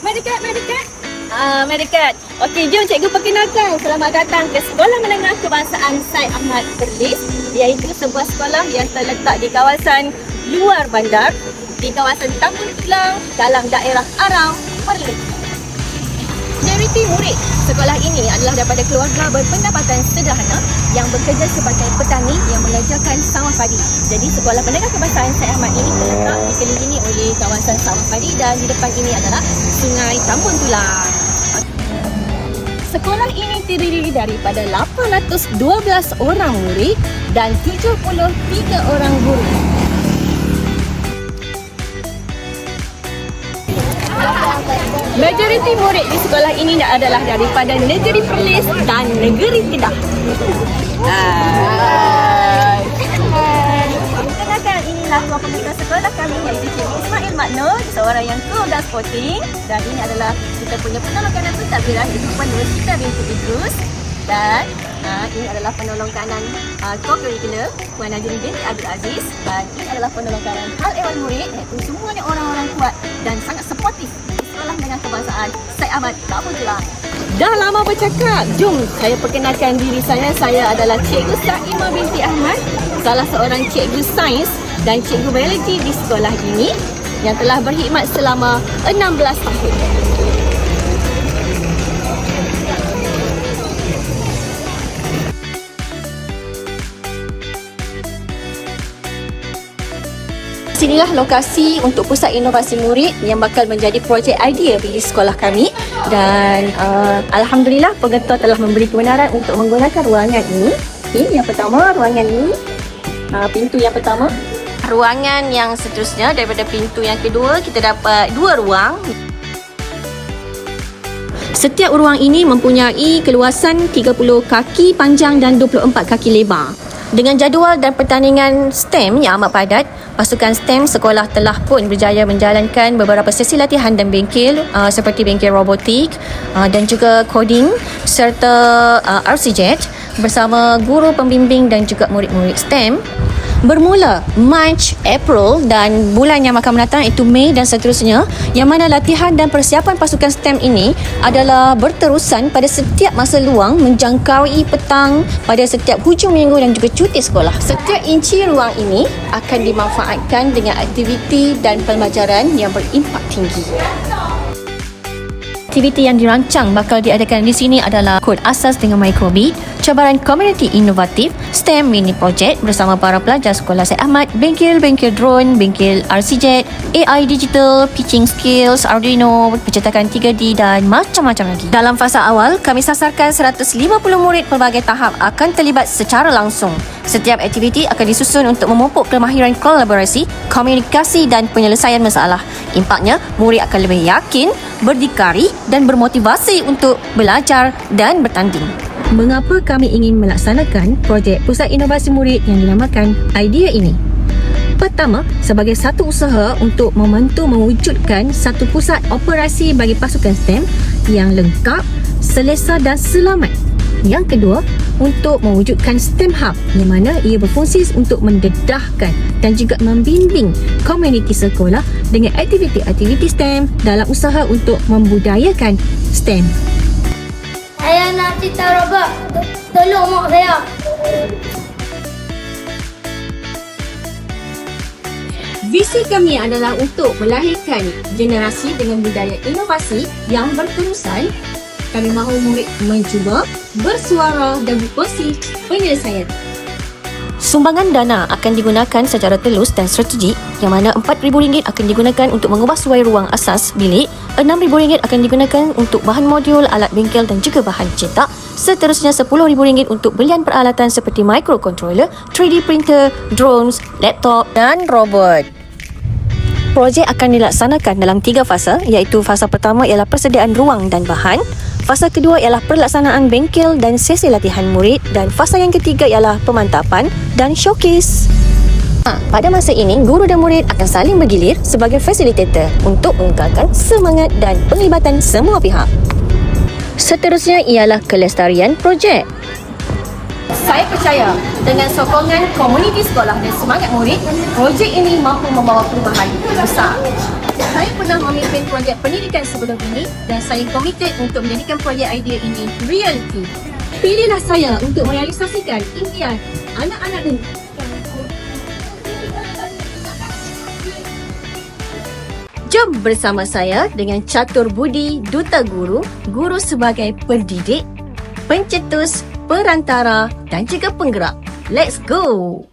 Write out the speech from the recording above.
Medikat, medikat. Ah, medikat. Okey, jom cikgu perkenalkan. Selamat datang ke Sekolah Menengah Kebangsaan Syed Ahmad Perlis iaitu sebuah sekolah yang terletak di kawasan luar bandar di kawasan Tampun Tulang dalam daerah Arau, Perlis. Majoriti murid sekolah ini adalah daripada keluarga berpendapatan sederhana yang bekerja sebagai petani yang mengerjakan sawah padi. Jadi sekolah menengah kebangsaan Syed Ahmad ini terletak dikelilingi oleh kawasan sawah padi dan di depan ini adalah Sungai Tampun Tulang. Sekolah ini terdiri daripada 812 orang murid dan 73 orang guru. Majoriti murid di sekolah ini adalah daripada negeri Perlis dan negeri Kedah. Hai. Inilah dua pengajar sekolah kami iaitu Cikgu Ismail Maknur, seorang yang cool dan sporting dan ini adalah kita punya penolong kanan pentadbiran iaitu Puan Rosita binti Idrus dan uh, ini adalah penolong kanan uh, co-curricular Puan Najrin binti Abdul Aziz dan ini adalah penolong kanan Hal Ewan Murid iaitu semuanya orang-orang kuat dan sangat supportif di sekolah dengan kebangsaan Syed Ahmad Tulang. Dah lama bercakap. Jom saya perkenalkan diri saya. Saya adalah Cikgu Saimah binti Ahmad, salah seorang cikgu sains dan cikgu biologi di sekolah ini yang telah berkhidmat selama 16 tahun. Sinilah lokasi untuk pusat inovasi murid yang bakal menjadi projek idea bagi sekolah kami dan uh, Alhamdulillah pengetua telah memberi kebenaran untuk menggunakan ruangan ini. Okay, yang pertama ruangan ini, uh, pintu yang pertama. Ruangan yang seterusnya daripada pintu yang kedua kita dapat dua ruang. Setiap ruang ini mempunyai keluasan 30 kaki panjang dan 24 kaki lebar. Dengan jadual dan pertandingan STEM yang amat padat, pasukan STEM sekolah telah pun berjaya menjalankan beberapa sesi latihan dan bengkel uh, seperti bengkel robotik uh, dan juga coding serta uh, RCJet bersama guru pembimbing dan juga murid-murid STEM bermula March, April dan bulan yang akan mendatang iaitu Mei dan seterusnya yang mana latihan dan persiapan pasukan STEM ini adalah berterusan pada setiap masa luang menjangkaui petang pada setiap hujung minggu dan juga cuti sekolah. Setiap inci ruang ini akan dimanfaatkan dengan aktiviti dan pembelajaran yang berimpak tinggi. Aktiviti yang dirancang bakal diadakan di sini adalah kod asas dengan microbeat, cabaran komuniti inovatif, STEM mini project bersama para pelajar sekolah Syed Ahmad, bengkel-bengkel drone, bengkel RCJet, AI digital, pitching skills, Arduino, pencetakan 3D dan macam-macam lagi. Dalam fasa awal, kami sasarkan 150 murid pelbagai tahap akan terlibat secara langsung. Setiap aktiviti akan disusun untuk memupuk kemahiran kolaborasi, komunikasi dan penyelesaian masalah. Impaknya, murid akan lebih yakin, berdikari dan bermotivasi untuk belajar dan bertanding. Mengapa kami ingin melaksanakan projek Pusat Inovasi Murid yang dinamakan IDEA ini? Pertama, sebagai satu usaha untuk membantu mewujudkan satu pusat operasi bagi pasukan STEM yang lengkap, selesa dan selamat. Yang kedua, untuk mewujudkan STEM Hub yang mana ia berfungsi untuk mendedahkan dan juga membimbing komuniti sekolah dengan aktiviti-aktiviti STEM dalam usaha untuk membudayakan STEM. Saya nak cerita robot. To- Tolong mak saya. Visi kami adalah untuk melahirkan generasi dengan budaya inovasi yang berterusan. Kami mahu murid mencuba, bersuara dan berkongsi penyelesaian. Sumbangan dana akan digunakan secara telus dan strategik yang mana RM4,000 akan digunakan untuk mengubah suai ruang asas bilik, RM6,000 akan digunakan untuk bahan modul, alat bengkel dan juga bahan cetak, seterusnya RM10,000 untuk belian peralatan seperti microcontroller, 3D printer, drones, laptop dan robot. Projek akan dilaksanakan dalam tiga fasa iaitu fasa pertama ialah persediaan ruang dan bahan, fasa kedua ialah pelaksanaan bengkel dan sesi latihan murid dan fasa yang ketiga ialah pemantapan dan showcase. Ha, pada masa ini, guru dan murid akan saling bergilir sebagai fasilitator untuk mengekalkan semangat dan penglibatan semua pihak. Seterusnya ialah kelestarian projek. Saya percaya dengan sokongan komuniti sekolah dan semangat murid, projek ini mampu membawa perubahan besar. Saya pernah memimpin projek pendidikan sebelum ini dan saya komited untuk menjadikan projek idea ini reality. Pilihlah saya untuk merealisasikan impian anak-anak ini. Jom bersama saya dengan Catur Budi Duta Guru, guru sebagai pendidik, pencetus, perantara dan juga penggerak. Let's go!